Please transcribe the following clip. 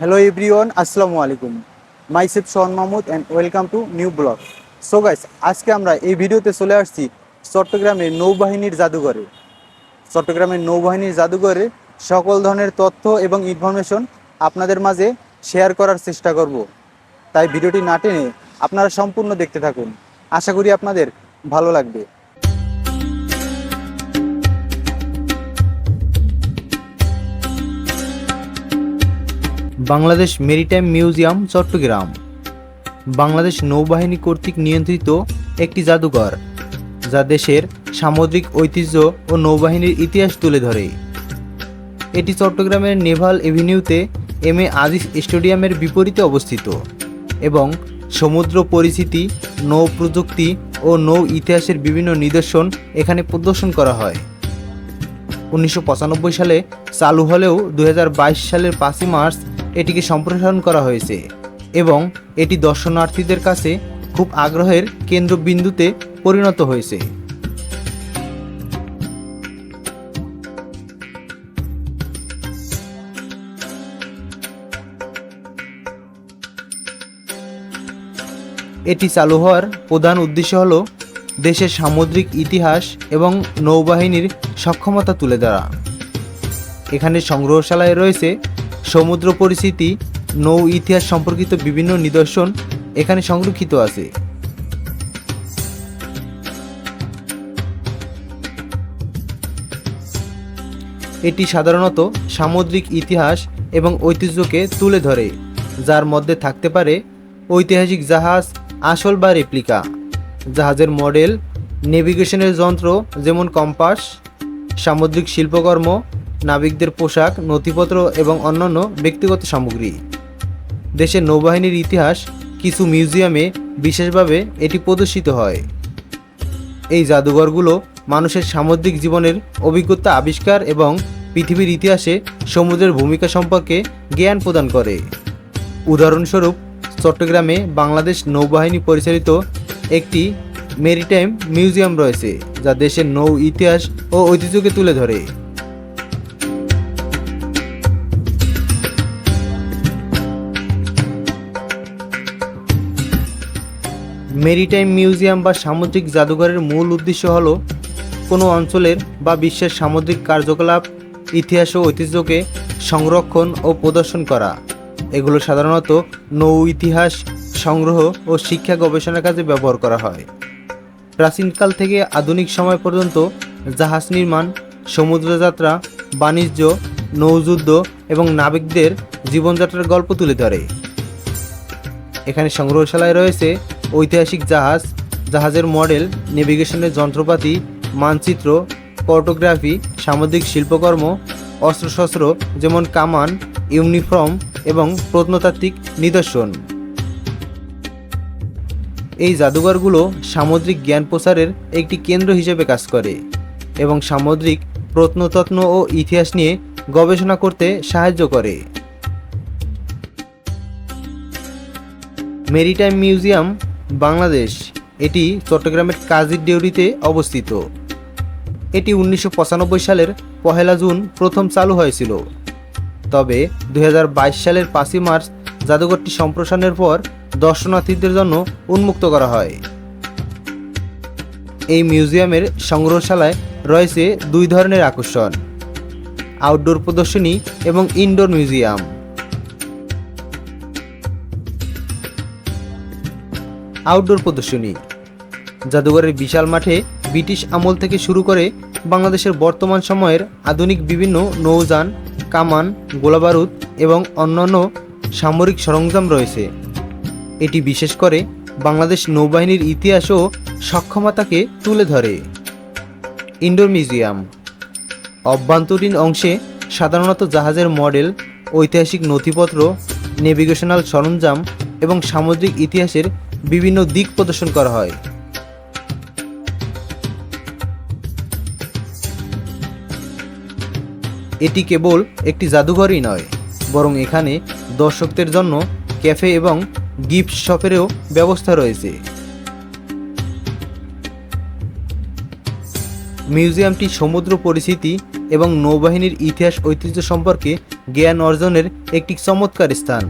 Hello everyone আসসালামু আলাইকুম myself Sohan Mahmud and welcome to new blog so guys আজকে আমরা এই ভিডিওতে চলে আসছি চট্টগ্রামের নৌবাহিনীর জাদুঘরে। চট্টগ্রামের নৌবাহিনীর জাদুঘরে সকল ধরনের তথ্য এবং ইনফরমেশন আপনাদের মাঝে শেয়ার করার চেষ্টা করব। তাই ভিডিওটি না টেনে আপনারা সম্পূর্ণ দেখতে থাকুন। আশা করি আপনাদের ভালো লাগবে। Bangladesh maritime museum, Chittagong. Bangladesh নৌবাহিনী কর্তৃক নিয়ন্ত্রিত একটি জাদুঘর, যা দেশের সামুদ্রিক ঐতিহ্য ও নৌবাহিনীর ইতিহাস তুলে ধরে। এটি চট্টগ্রামের নেভাল এভিনিউতে এম এ আজিজ স্টেডিয়ামের বিপরীতে অবস্থিত এবং সমুদ্র পরিস্থিতি নৌ প্রযুক্তি ও নৌ ইতিহাসের বিভিন্ন নিদর্শন এখানে প্রদর্শন করা হয়। উনিশশো পঁচানব্বই সালে চালু হলেও দু হাজার বাইশ সালের পাঁচই মার্চ এটিকে সম্প্রসারণ করা হয়েছে এবং এটি দর্শনার্থীদের কাছে খুব আগ্রহের কেন্দ্রবিন্দুতে পরিণত হয়েছে। এটি চালু হওয়ার প্রধান উদ্দেশ্য হল দেশের সামুদ্রিক ইতিহাস এবং নৌবাহিনীর সক্ষমতা তুলে ধরা। এখানে সংগ্রহশালায় রয়েছে সমুদ্র পরিস্থিতি, নৌ ইতিহাস সম্পর্কিত বিভিন্ন নিদর্শন এখানে সংরক্ষিত আছে। এটি সাধারণত সামুদ্রিক ইতিহাস এবং ঐতিহ্যকে তুলে ধরে, যার মধ্যে থাকতে পারে ঐতিহাসিক জাহাজ, আসল বা রেপ্লিকা। জাহাজের মডেল, নেভিগেশনের যন্ত্র যেমন কম্পাস, সামুদ্রিক শিল্পকর্ম নাবিকদের পোশাক, নথিপত্র এবং অন্যান্য ব্যক্তিগত সামগ্রী। দেশের নৌবাহিনীর ইতিহাস কিছু মিউজিয়ামে বিশেষভাবে এটি প্রদর্শিত হয়। এই জাদুঘরগুলো মানুষের সামুদ্রিক জীবনের অভিজ্ঞতা আবিষ্কার এবং পৃথিবীর ইতিহাসে সমুদ্রের ভূমিকা সম্পর্কে জ্ঞান প্রদান করে। উদাহরণস্বরূপ, চট্টগ্রামে বাংলাদেশ নৌবাহিনী পরিচালিত একটি মেরিটাইম মিউজিয়াম রয়েছে, যা দেশের নৌ ইতিহাস ও ঐতিহ্যকে তুলে ধরে। মেরিটাইম মিউজিয়াম বা সামুদ্রিক জাদুঘরের মূল উদ্দেশ্য হল কোনো অঞ্চলের বা বিশ্বের সামুদ্রিক কার্যকলাপ, ইতিহাস ও ঐতিহ্যকে সংরক্ষণ ও প্রদর্শন করা। এগুলো সাধারণত নৌ ইতিহাস, সংগ্রহ ও শিক্ষা গবেষণার কাজে ব্যবহার করা হয়। প্রাচীনকাল থেকে আধুনিক সময় পর্যন্ত জাহাজ নির্মাণ, সমুদ্রযাত্রা, বাণিজ্য, নৌযুদ্ধ এবং নাবিকদের জীবনযাত্রার গল্প তুলে ধরে। এখানে সংগ্রহশালায় রয়েছে ঐতিহাসিক জাহাজ, জাহাজের মডেল, নেভিগেশনের যন্ত্রপাতি, মানচিত্র, ফটোগ্রাফি, সামুদ্রিক শিল্পকর্ম, অস্ত্রশস্ত্র যেমন কামান, ইউনিফর্ম এবং প্রত্নতাত্ত্বিক নিদর্শন। এই জাদুঘরগুলো সামুদ্রিক জ্ঞান প্রসারের একটি কেন্দ্র হিসেবে কাজ করে এবং সামুদ্রিক প্রত্নতত্ত্ব ও ইতিহাস নিয়ে গবেষণা করতে সাহায্য করে। মেরিটাইম মিউজিয়াম বাংলাদেশ, এটি চট্টগ্রামের কাজীর ডেউরিতে অবস্থিত। এটি উনিশশো পঁচানব্বই সালের পহেলা জুন প্রথম চালু হয়েছিল। তবে দু হাজার বাইশ সালের পাঁচই মার্চ জাদুঘরটি সম্প্রসারণের পর দর্শনার্থীদের জন্য উন্মুক্ত করা হয়। এই মিউজিয়ামের সংগ্রহশালায় রয়েছে দুই ধরনের আকর্ষণ, আউটডোর প্রদর্শনী এবং ইনডোর মিউজিয়াম। আউটডোর প্রদর্শনী। জাদুঘরের বিশাল মাঠে ব্রিটিশ আমল থেকে শুরু করে বাংলাদেশের বর্তমান সময়ের আধুনিক বিভিন্ন নৌযান, কামান, গোলাবারুদ এবং অন্যান্য সামরিক সরঞ্জাম রয়েছে। এটি বিশেষ করে বাংলাদেশ নৌবাহিনীর ইতিহাস ও সক্ষমতাকে তুলে ধরে। Indoor museum. অভ্যন্তরীণ অংশে সাধারণত জাহাজের মডেল, ঐতিহাসিক নথিপত্র, নেভিগেশনাল সরঞ্জাম এবং সামুদ্রিক ইতিহাসের বিভিন্ন দিক প্রদর্শন করা হয়। এটি কেবল একটি জাদুঘরই নয়, বরং এখানে দর্শকদের জন্য ক্যাফে এবং গিফট শপেরও ব্যবস্থা রয়েছে। মিউজিয়ামটি সমুদ্র পরিস্থিতি এবং নৌবাহিনীর ইতিহাস ঐতিহ্য সম্পর্কে জ্ঞান অর্জনের একটি চমৎকার স্থান।